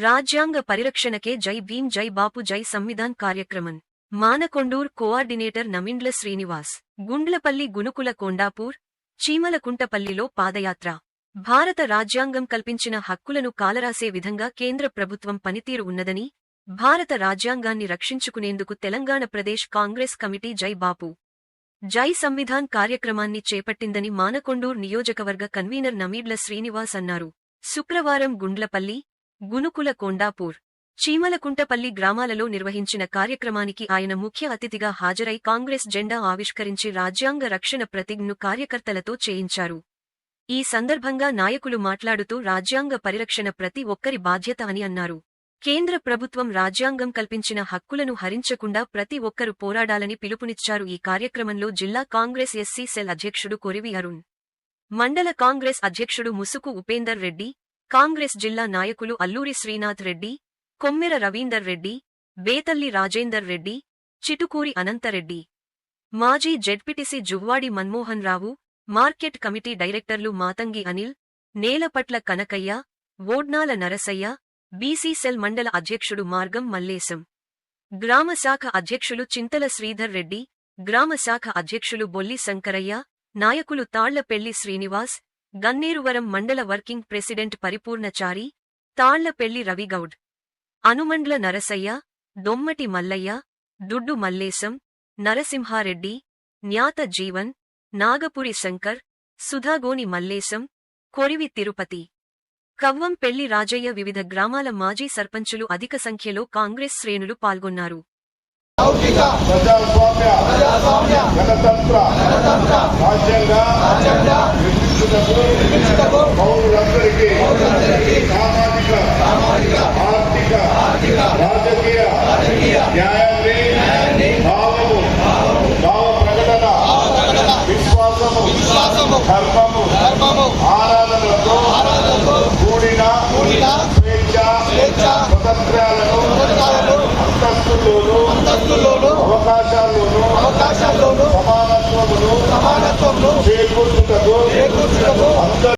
రాజ్యాంగ పరిరక్షణకే జై భీం జై బాపు జై సంవిధాన్ కార్యక్రమం. మానకొండూర్ కోఆర్డినేటర్ నమిండ్ల శ్రీనివాస్. గుండ్లపల్లి గునుకుల కొండాపూర్ చీమలకుంటపల్లిలో పాదయాత్ర. భారత రాజ్యాంగం కల్పించిన హక్కులను కాలరాసే విధంగా కేంద్ర ప్రభుత్వం పనితీరు ఉన్నదని భారత రాజ్యాంగాన్ని రక్షించుకునేందుకు తెలంగాణ ప్రదేశ్ కాంగ్రెస్ కమిటీ జై బాపు. జై సంవిధాన్ కార్యక్రమాన్ని చేపట్టిందని మానకొండూర్ నియోజకవర్గ కన్వీనర్ నమీడ్ల శ్రీనివాస్ అన్నారు. శుక్రవారం గుండ్లపల్లి గునుకుల కొండాపూర్ చీమలకుంటపల్లి గ్రామాలలో నిర్వహించిన కార్యక్రమానికి ఆయన ముఖ్య అతిథిగా హాజరై కాంగ్రెస్ జెండా ఆవిష్కరించి రాజ్యాంగ రక్షణ ప్రతిజ్ఞను కార్యకర్తలతో చేయించారు. ఈ సందర్భంగా నాయకులు మాట్లాడుతూ రాజ్యాంగ పరిరక్షణ ప్రతి ఒక్కరి బాధ్యత అని అన్నారు. కేంద్ర ప్రభుత్వం రాజ్యాంగం కల్పించిన హక్కులను హరించకుండా ప్రతి ఒక్కరు పోరాడాలని పిలుపునిచ్చారు. ఈ కార్యక్రమంలో జిల్లా కాంగ్రెస్ ఎస్సీ సెల్ అధ్యక్షుడు కొరివి అరుణ్ మండల కాంగ్రెస్ అధ్యక్షుడు ముసుకు ఉపేందర్ రెడ్డి కాంగ్రెస్ జిల్లా నాయకులు అల్లూరి శ్రీనాథ్ రెడ్డి కొమ్మెర రవీందర్ రెడ్డి బేతల్లి రాజేందర్ రెడ్డి చిటుకూరి అనంతరెడ్డి. మాజీ Z P T C Juvvadi Manmohan Rao market committee డైరెక్టర్లు Matangi Anil Nelapatla Kanakaiah Odnala Narasaiah B C cell మండల అధ్యక్షుడు మార్గం మల్లేశం. గ్రామ శాఖ అధ్యక్షులు చింతల శ్రీధర్ రెడ్డి గ్రామ శాఖ అధ్యక్షులు బొల్లి శంకరయ్య నాయకులు తాళ్ళపెల్లి శ్రీనివాస్ గన్నేరువరం మండల working president Paripoornachari Tallapelli Ravigoud Anumandla Narasaiah Dommati Mallaiah Duddu Mallesham Narasimhareddy Nyatha Jeevan Nagapuri Shankar Sudhagoni Mallesham Korivi Tirupati. Kavvampelli Rajaiah వివిధ గ్రామాల మాజీ సర్పంచులు అధిక సంఖ్యలో కాంగ్రెస్ శ్రేణులు పాల్గొన్నారు. ప్రజాస్వామ్య గణతంత్ర రాజ్యాంగ పౌరులందరికీ భావము భావ విశ్వాసము ధర్మము ఆరాధనలతో కూడిన స్వేచ్ఛ స్వతంత్రాలను అంతస్తులోను అవకాశాల్లోను అవకాశాల్లో